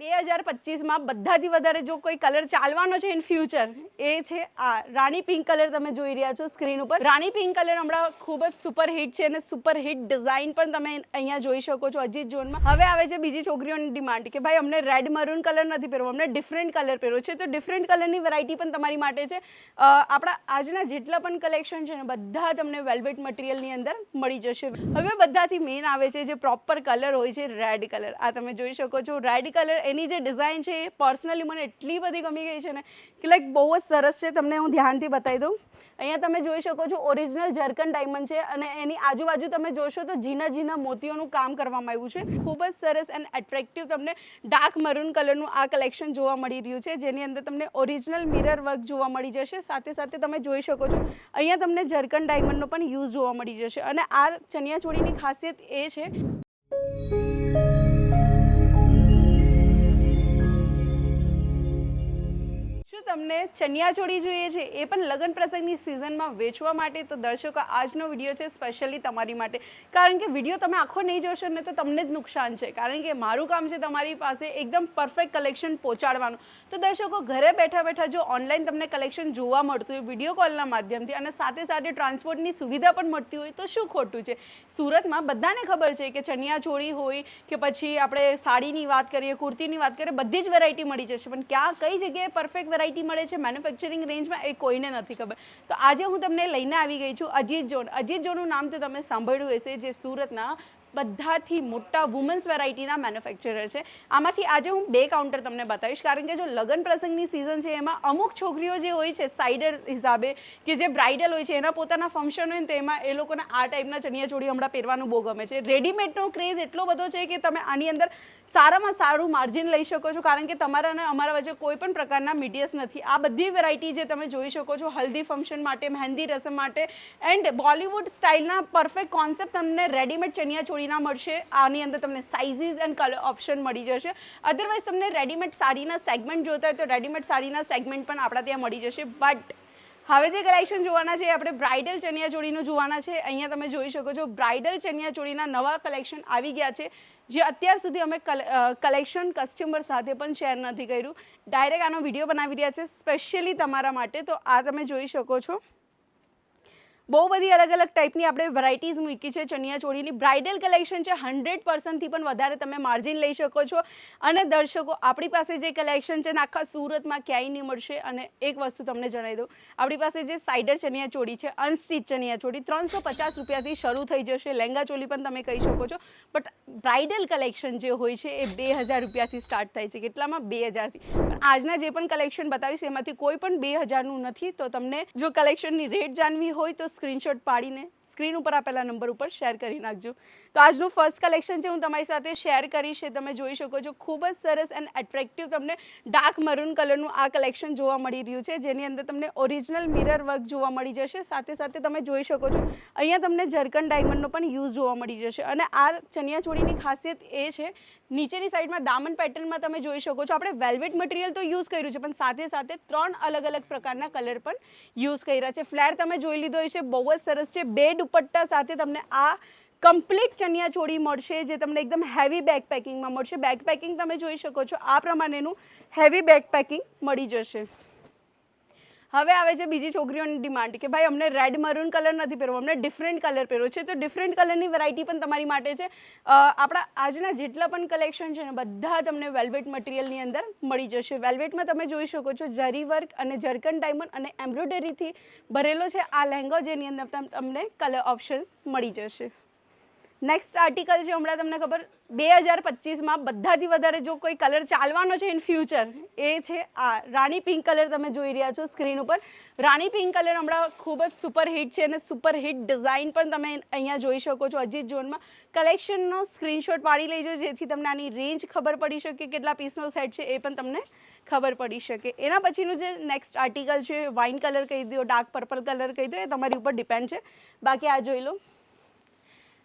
બે હજાર પચીસમાં બધાથી વધારે જો કોઈ કલર ચાલવાનો છે ઇન ફ્યુચર એ છે આ રાણી પિંક કલર તમે જોઈ રહ્યા છો સ્ક્રીન ઉપર. રાણી પિંક કલર હમણાં ખૂબ જ સુપર હિટ છે અને સુપર હિટ ડિઝાઇન પણ તમે અહીંયા જોઈ શકો છો અજીત ઝોનમાં હવે આવે છે બીજી છોકરીઓની ડિમાન્ડ કે ભાઈ અમને રેડ મરૂન કલર નથી પહેરવો, અમને ડિફરન્ટ કલર પહેરવો છે. તો ડિફરન્ટ કલરની વેરાયટી પણ તમારી માટે છે. આપણા આજના જેટલા પણ કલેક્શન છે ને બધા તમને વેલ્વેટ મટીરિયલની અંદર મળી જશે. હવે બધાથી મેઇન આવે છે જે પ્રોપર કલર હોય છે રેડ કલર આ તમે જોઈ શકો છો રેડ કલર એની જે ડિઝાઇન છે એ પર્સનલી મને એટલી બધી ગમી ગઈ છે ને કે લાઈક બહુ જ સરસ છે. તમને હું ધ્યાનથી બતાવી દઉં. અહીંયા તમે જોઈ શકો છો ઓરિજિનલ જર્કન ડાયમંડ છે અને એની આજુબાજુ તમે જોશો તો ઝીણા ઝીણા મોતીઓનું કામ કરવામાં આવ્યું છે. ખૂબ જ સરસ એન્ડ એટ્રેક્ટિવ તમને ડાર્ક મરૂન કલરનું આ કલેક્શન જોવા મળી રહ્યું છે. જેની અંદર તમને ઓરિજિનલ મિરર વર્ક જોવા મળી જશે. સાથે સાથે તમે જોઈ શકો છો અહીંયા તમને ઝરકન ડાયમંડનો પણ યુઝ જોવા મળી જશે. અને આ ચણિયા ચોળીની ખાસિયત એ છે તમને ચણિયાચોળી જોઈએ છે, એ પણ લગ્ન પ્રસંગની સિઝનમાં વેચવા માટે. તો દર્શકો, આજનો વીડિયો છે સ્પેશિયલી તમારી માટે. કારણ કે વીડિયો તમે આખો નહીં જોશો ને તો તમને જ નુકસાન છે. કારણ કે મારું કામ છે તમારી પાસે એકદમ પરફેક્ટ કલેક્શન પહોંચાડવાનું. તો દર્શકો, ઘરે બેઠા બેઠા જો ઓનલાઈન તમને કલેક્શન જોવા મળતું હોય વીડિયો કોલના માધ્યમથી અને સાથે સાથે ટ્રાન્સપોર્ટની સુવિધા પણ મળતી હોય, તો શું ખોટું છે? સુરતમાં બધાને ખબર છે કે ચણિયાચોળી હોય કે પછી આપણે સાડીની વાત કરીએ, કુર્તીની વાત કરીએ, બધી જ વેરાયટી મળી જશે. પણ ક્યાં, કઈ જગ્યાએ પરફેક્ટ વેરાયટી મળે છે મેન્યુફેક્ચરિંગ રેન્જમાં એ કોઈને નથી ખબર. તો આજે હું તમને લઈને આવી ગઈ છું અજીત જોન અજીત જોનનું નામ તો તમે સાંભળ્યું હશે, જે સુરતના બધાથી મોટા વુમન્સ વેરાયટીના મેન્યુફેક્ચરર છે. આમાંથી આજે હું બે કાઉન્ટર તમને બતાવીશ. કારણ કે જો લગ્ન પ્રસંગની સિઝન છે, એમાં અમુક છોકરીઓ જે હોય છે સાઇડર હિસાબે, કે જે બ્રાઇડલ હોય છે, એના પોતાના ફંક્શન હોય ને તો એમાં એ લોકોને આ ટાઈપના ચણિયાચોળી હમણાં પહેરવાનું બહુ ગમે છે. રેડીમેડનો ક્રેઝ એટલો બધો છે કે તમે આની અંદર સારામાં સારું માર્જિન લઈ શકો છો. કારણ કે તમારા અને અમારા વચ્ચે કોઈ પણ પ્રકારના મીડિયસ નથી. આ બધી વેરાયટી જે તમે જોઈ શકો છો, હલ્દી ફંક્શન માટે, મહેંદી રસમ માટે એન્ડ બોલિવૂડ સ્ટાઇલના પરફેક્ટ કોન્સેપ્ટ તમને રેડીમેડ ચણિયાચોળીના મળશે. આની અંદર તમને સાઇઝીસ એન્ડ કલર ઓપ્શન મળી જશે. અધરવાઇઝ તમને રેડીમેડ સાડીના સેગમેન્ટ જોતા હોય તો રેડીમેડ સાડીના સેગમેન્ટ પણ આપણા ત્યાં મળી જશે. બટ હવે જે કલેક્શન જોવાના છે એ આપણે બ્રાઇડલ ચણિયાચોળીનું જોવાના છે. અહીંયા તમે જોઈ શકો છો બ્રાઇડલ ચણિયાચોળીના નવા કલેક્શન આવી ગયા છે. જે અત્યાર સુધી અમે કલેક્શન કસ્ટમર સાથે પણ શેર નથી કર્યું. ડાયરેક્ટ આનો વીડિયો બનાવી રહ્યા છે સ્પેશિયલી તમારા માટે. તો આ તમે જોઈ શકો છો. બહુ બધી અલગ અલગ ટાઈપની આપણે વેરાયટીઝ મૂકી છે. ચણિયાચોળીની બ્રાઇડલ કલેક્શન છે. હંડ્રેડ પર્સન્ટથી પણ વધારે તમે માર્જિન લઈ શકો છો. અને દર્શકો, આપણી પાસે જે કલેક્શન છે ને, આખા સુરતમાં ક્યાંય નહીં મળશે. અને એક વસ્તુ તમને જણાવી દઉં. આપણી પાસે જે સાઇડર ચણિયાચોળી છે અનસ્ટિચ ચણિયાચોળી ત્રણસો પચાસ રૂપિયાથી શરૂ થઈ જશે. લહેંગા ચોલી પણ તમે કહી શકો છો. બટ બ્રાઇડલ કલેક્શન જે હોય છે, એ બે હજાર રૂપિયાથી સ્ટાર્ટ થાય છે. કેટલામાં? બે હજારથી. પણ આજના જે પણ કલેક્શન બતાવીશ, એમાંથી કોઈ પણ બે હજારનું નથી. તો તમને જો કલેક્શનની રેટ જાણવી હોય, તો સ્ક્રીનશોટ પાડીને સ્ક્રીન ઉપર આપેલા નંબર ઉપર શેર કરી નાખજો. તો આજનું ફર્સ્ટ કલેક્શન છે હું તમારી સાથે શેર કરીશ તમે જોઈ શકો છો. ખૂબ જ સરસ એન્ડ એટ્રેક્ટિવ તમને ડાર્ક મરૂન કલરનું આ કલેક્શન જોવા મળી રહ્યું છે. જેની અંદર તમને ઓરિજિનલ મિરર વર્ક જોવા મળી જશે. સાથે સાથે તમે જોઈ શકો છો, અહીંયા તમને જરકન ડાયમંડનો પણ યુઝ જોવા મળી જશે. અને આ ચણિયાચોળીની ખાસિયત એ છે, નીચેની સાઈડમાં દામન પેટર્નમાં તમે જોઈ શકો છો. આપણે વેલ્વેટ મટીરિયલ તો યુઝ કર્યું છે, પણ સાથે સાથે ત્રણ અલગ અલગ પ્રકારના કલર પણ યુઝ કર્યા છે. ફ્લેર તમે જોઈ લીધો છે બહુ જ સરસ છે. બે દુપટ્ટા સાથે તમને આ કમ્પ્લીટ ચણિયા ચોળી મળશે, જે તમને એકદમ હેવી બેક પેકિંગમાં મળશે. બેક પેકિંગ તમે જોઈ શકો છો, આ પ્રમાણેનું હેવી બેક પેકિંગ મળી જશે. હવે આવે છે બીજી છોકરીઓની ડિમાન્ડ કે ભાઈ અમને રેડ મરૂન કલર નથી પહેરવો, અમને ડિફરન્ટ કલર પહેરવો છે. તો ડિફરન્ટ કલરની વેરાયટી પણ તમારી માટે છે. આપણા આજના જેટલા પણ કલેક્શન છે ને, બધા તમને વેલ્વેટ મટીરિયલની અંદર મળી જશે. વેલ્વેટમાં તમે જોઈ શકો છો જરી વર્ક અને જર્કન ડાયમંડ અને એમ્બ્રોઇડરીથી ભરેલો છે. આ લહેંગો જેની અંદર તમ- તમને કલર ઓપ્શન્સ મળી જશે. નેક્સ્ટ આર્ટિકલ છે હમણાં તમને ખબર, બે હજાર પચીસમાં બધાથી વધારે જો કોઈ કલર ચાલવાનો છે ઇન ફ્યુચર એ છે આ રાણી પિંક કલર તમે જોઈ રહ્યા છો સ્ક્રીન ઉપર. રાણી પિંક કલર હમણાં ખૂબ જ સુપર હિટ છે અને સુપર હિટ ડિઝાઇન પણ તમે અહીંયા જોઈ શકો છો અજીત ઝોનમાં કલેક્શનનો સ્ક્રીનશોટ પાડી લેજો, જેથી તમને આની રેન્જ ખબર પડી શકે, કેટલા પીસનો સેટ છે એ પણ તમને ખબર પડી શકે. એના પછીનું જે નેક્સ્ટ આર્ટિકલ છે વાઇન કલર કહી દો ડાર્ક પર્પલ કલર કહી દો એ તમારી ઉપર ડિપેન્ડ છે. બાકી આ જોઈ લો.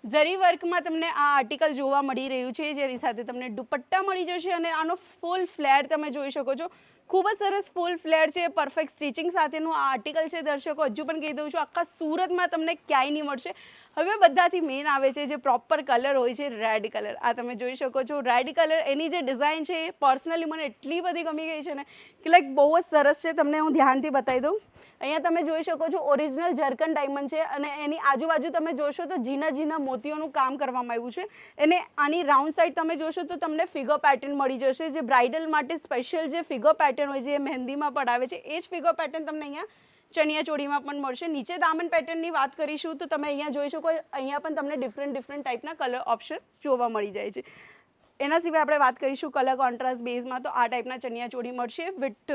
ઝરી વર્કમાં તમને આ આર્ટિકલ જોવા મળી રહ્યું છે, જેની સાથે તમને દુપટ્ટા મળી જશે અને આનો ફૂલ ફ્લેર તમે જોઈ શકો છો. ખૂબ જ સરસ ફૂલ ફ્લેર છે પરફેક્ટ સ્ટિચિંગ સાથેનું આ આર્ટિકલ છે, દર્શકો. હજુ પણ કહી દઉં છું, આખા સુરતમાં તમને ક્યાંય નહીં મળશે. હવે બધાથી મેઇન આવે છે જે પ્રોપર કલર હોય છે રેડ કલર આ તમે જોઈ શકો છો રેડ કલર એની જે ડિઝાઇન છે એ પર્સનલી મને એટલી બધી ગમી ગઈ છે ને કે લાઈક બહુ જ સરસ છે. તમને હું ધ્યાનથી બતાવી દઉં. અહીંયા તમે જોઈ શકો છો ઓરિજિનલ જર્કન ડાયમંડ છે અને એની આજુબાજુ તમે જોશો તો ઝીણા ઝીણા મોતીઓનું કામ કરવામાં આવ્યું છે. અને આની રાઉન્ડ સાઈડ તમે જોશો તો તમને ફિગર પેટર્ન મળી જશે. જે બ્રાઇડલ માટે સ્પેશિયલ જે ફિગર પેટર્ન હોય છે એ મહેંદીમાં પડાવે છે. એ જ ફિગર પેટર્ન તમને અહીંયા ચણિયા ચોળીમાં પણ મળશે. નીચે દામન પેટર્નની વાત કરીશું તો તમે અહીંયા જોઈ શકો અહીંયા પણ તમને ડિફરન્ટ ડિફરન્ટ ટાઈપના કલર ઓપ્શન જોવા મળી જાય છે. એના સિવાય આપણે વાત કરીશું કલર કોન્ટ્રાસ્ટ બેઝમાં તો આ ટાઈપના ચણિયા ચોળી મળશે. વિથ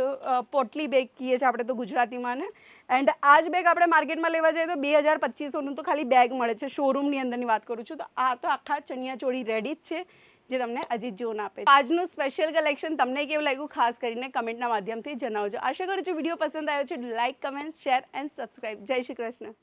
પોટલી બેગ કહીએ છીએ આપણે તો ગુજરાતીમાં ને એન્ડ આ જ બેગ આપણે માર્કેટમાં લેવા જઈએ તો બે હજાર પચીસોનું તો ખાલી બેગ મળે છે. શોરૂમની અંદરની વાત કરું છું. તો આ તો આખા ચણિયા ચોળી રેડી જ છે, જે તમને અજીત જોન આપે. આજનું સ્પેશિયલ કલેક્શન તમને કેવું લાગ્યું ખાસ કરીને કમેન્ટના માધ્યમથી જણાવજો. આશા કરું છું વીડિયો પસંદ આવ્યો છે. Like comment share and subscribe જય શ્રી કૃષ્ણ.